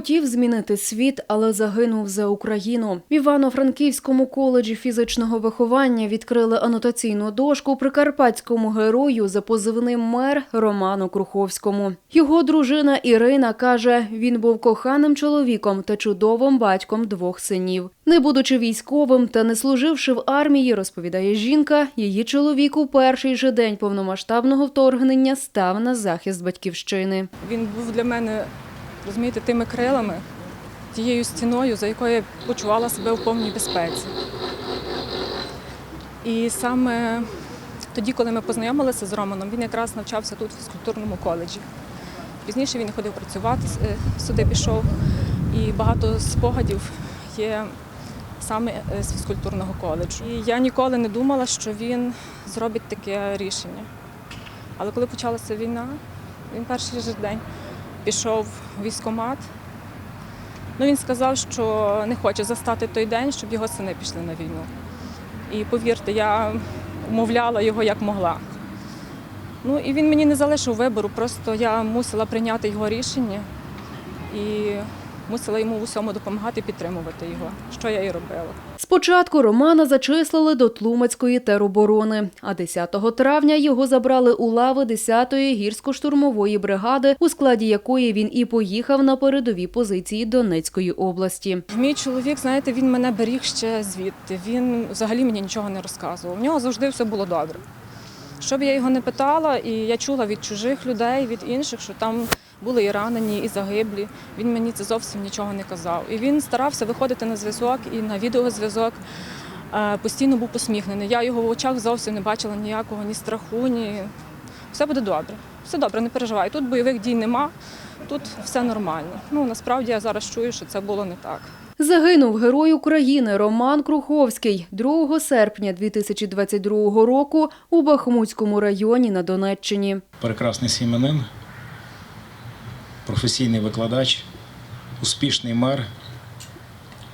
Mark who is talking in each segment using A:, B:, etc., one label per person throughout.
A: Хотів змінити світ, але загинув за Україну. В Івано-Франківському коледжі фізичного виховання відкрили анотаційну дошку прикарпатському герою за позивним мер Роману Круховському. Його дружина Ірина каже, він був коханим чоловіком та чудовим батьком двох синів. Не будучи військовим та не служивши в армії, розповідає жінка, її чоловік у перший же день повномасштабного вторгнення став на захист батьківщини.
B: Він був для мене, розумієте, тими крилами, тією стіною, за якою я почувала себе в повній безпеці. І саме тоді, коли ми познайомилися з Романом, він якраз навчався тут в фізкультурному коледжі. Пізніше він ходив працювати, е, сюди пішов, і багато спогадів є саме е, з фізкультурного коледжу. І я ніколи не думала, що він зробить таке рішення. Але коли почалася війна, він перший же день пішов в військкомат. Ну, він сказав, що не хоче застати той день, щоб його сини пішли на війну. І повірте, я умовляла його як могла. Ну і він мені не залишив вибору, просто я мусила прийняти його рішення і мусила йому в усьому допомагати, підтримувати його, що я і робила.
A: Спочатку Романа зачислили до Тлумацької тероборони, а 10 травня його забрали у лави 10-ї гірсько-штурмової бригади, у складі якої він і поїхав на передові позиції Донецької області.
B: Мій чоловік, знаєте, він мене беріг ще звідти. Він взагалі мені нічого не розказував. У нього завжди все було добре. Що б я його не питала, і я чула від чужих людей, від інших, що там були і ранені, і загиблі. Він мені це зовсім нічого не казав. І він старався виходити на зв'язок і на відеозв'язок. Е, Постійно був посміхнений. Я його в очах зовсім не бачила ніякого ні страху, ні. Все буде добре. Все добре, не переживай. Тут бойових дій нема, тут все нормально. Ну насправді я зараз чую, що це було не так.
A: Загинув герой України Роман Круховський 2 серпня 2022 року у Бахмутському районі на Донеччині.
C: прекрасний сім'янин, професійний викладач, успішний мер,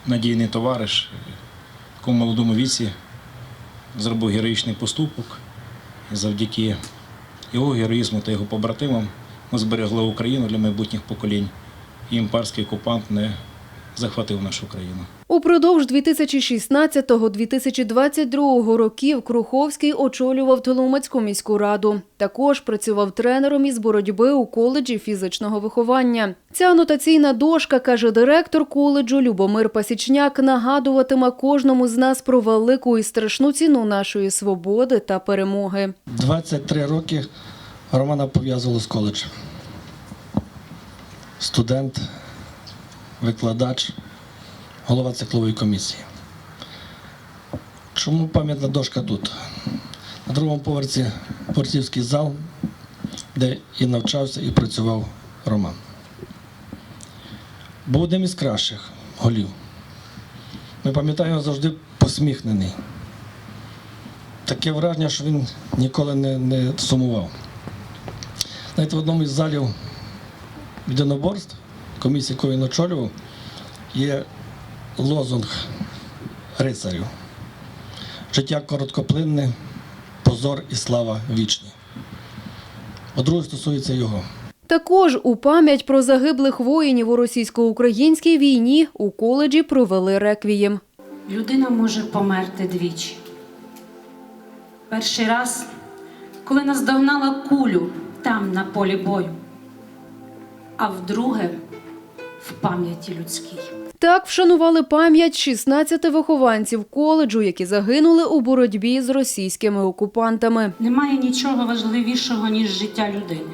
C: надійний товариш, в такому молодому віці зробив героїчний поступок. І завдяки його героїзму та його побратимам ми зберегли Україну для майбутніх поколінь. І імперський окупант не захватив нашу країну.
A: Упродовж 2016-2022 років Круховський очолював Тлумацьку міську раду. Також працював тренером із боротьби у коледжі фізичного виховання. Ця анотаційна дошка, каже директор коледжу Любомир Пасічняк, нагадуватиме кожному з нас про велику і страшну ціну нашої свободи та перемоги.
D: 23 роки Романа пов'язувало з коледжем. Студент, викладач, голова циклової комісії. Чому пам'ятна дошка тут? На другому поверсі борцівський зал, де і навчався, і працював Роман. Був одним із кращих голів. Ми пам'ятаємо завжди посміхнений. Таке враження, що він ніколи не, не сумував. Навіть в одному із залів єдиноборств, комісії, яку він очолював, є лозунг рицарів. Життя короткоплинне, позор і слава вічні. По-друге, стосується його.
A: Також у пам'ять про загиблих воїнів у російсько-українській війні у коледжі провели реквієм.
E: Людина може померти двічі. Перший раз, коли наздогнала кулю там, на полі бою, а вдруге в пам'яті людській.
A: Так вшанували пам'ять 16 вихованців коледжу, які загинули у боротьбі з російськими окупантами.
E: Немає нічого важливішого, ніж життя людини.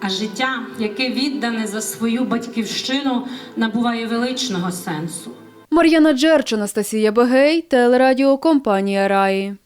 E: А життя, яке віддане за свою батьківщину, набуває величного сенсу.
A: Мар'яна Джерч, Анастасія Бегей, телерадіокомпанія Раї.